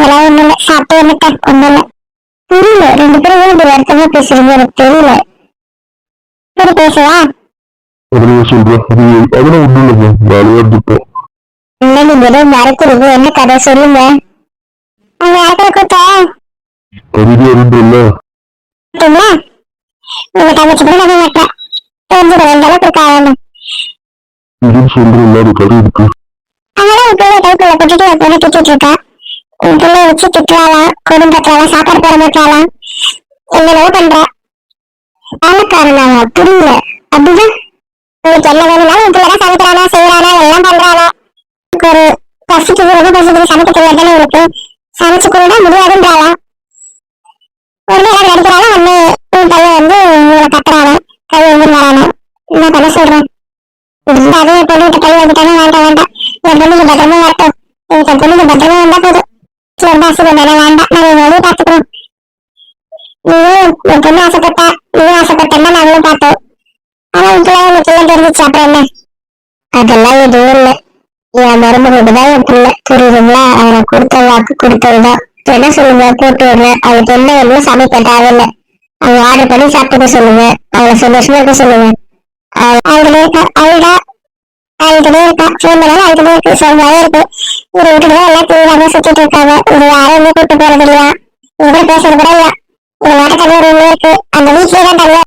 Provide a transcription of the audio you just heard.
அதெல்லாம் ஒண்ணும் இல்ல சாப்பிட்டு வந்துட்டேன் ஒண்ணும் இல்ல புரியல ரெண்டு பேரும் ஏன் இப்படி வருத்தமா பேசுறீங்க? எனக்கு தெரியல. சரி பேசுவா? அதனால சொல்றேன் அது அதெல்லாம் ஒண்ணும் இல்லைங்க. வேலையா இருந்துட்டோம் இல்ல நீங்க ஏதோ மறக்கிறீங்க. என்ன கதை சொல்லுங்க? அவங்க யாருக்கிற கூட்டா அமைதியா இருந்தோம்ல பார்த்தீங்களா உங்க தங்கச்சி கூட நம்ப மாட்டேன். தெரிஞ்சுக்க எந்த அளவுக்கு இருக்காங்க இதுன்னு சொல்றேன் அது கதை இருக்கு. அதனால உன் பிள்ளை கைக்குள்ள போட்டுட்டு என் பொண்ணை திட்டிட்டு இருக்கா. உன் பிள்ளை வச்சு திட்டுறாளாம் குடும்பத்தாலாம் சாப்பாடு போட மாட்டாளாம் என்னென்னவோ பண்றா? வேலைக்காரனாவா புரியல. அப்படிதான் உங்களுக்கு என்ன வேணும்னாலும் உன் பிள்ளை சமைக்கிறானா செய்யறானா எல்லாம் பண்றானா. ஒரு பசிக்குது ரொம்ப பசிக்குது சமைக்க தெரியாதானே உங்களுக்கு சமைச்சு கூட முடியாதுன்றாளா? ஒரு நேரம் நடிக்கிறாலும் ஒண்ணு உன் பையன் வந்து உங்களை கத்துறானா கை வந்து வரானா. என்ன பண்ண சொல்றேன் இருந்தாலும் என் பொண்ணு கை வந்துட்டானே வேண்டாம் வேண்டாம். என் பொண்ணுக்கு பத்திரமா வரட்டும் எனக்கு என் பொண்ணுக்கு பத்திரமா வந்தா போதும் சரி வேலை வேண்டாம் நாங்க எங்க பார்த்துக்கிறோம் நீயும் என் பொண்ணு ஆசைப்பட்டா நீயும் ஆசைப்பட்டா நாங்களும் பார்த்தோம். ஆனா உன் பிள்ளை உனக்கு பிள்ளை தெரிஞ்சிச்சு. அப்புறம் என்ன? அதெல்லாம் எதுவும் இல்லை. என் மருமகளுக்கு தான் என் பிள்ளை. புரியுதுங்களா? அவனை கொடுத்த வாக்கு கொடுத்ததுதான். என்ன சொல்லுங்க? போட்டு விடுறேன். அவளுக்கு என்ன வேணுமோ சமைக்க தேவையில்லை. அவங்க ஆர்டர் பண்ணி சாப்பிட்டுக்க சொல்லுங்க. அவளை சந்தோஷமா இருக்க சொல்லுங்க. அவளுடைய அவள்டா அழுதுனே இருக்கா? ஃபோன் பண்ணாலும் அழுதுனே இருக்கு. சோகமாவே இருக்கு இவரை விட்டுட்டு தான் எல்லாம் தீவிரமா சுத்திட்டு இருக்காங்க. இவரு யாரும் கூப்பிட்டு போறது இல்லையா இவங்க பேசுறது கூட இல்ல. இவங்க நாட்டை தனியாக இருக்கு. அந்த வீட்லயே தான் தனியா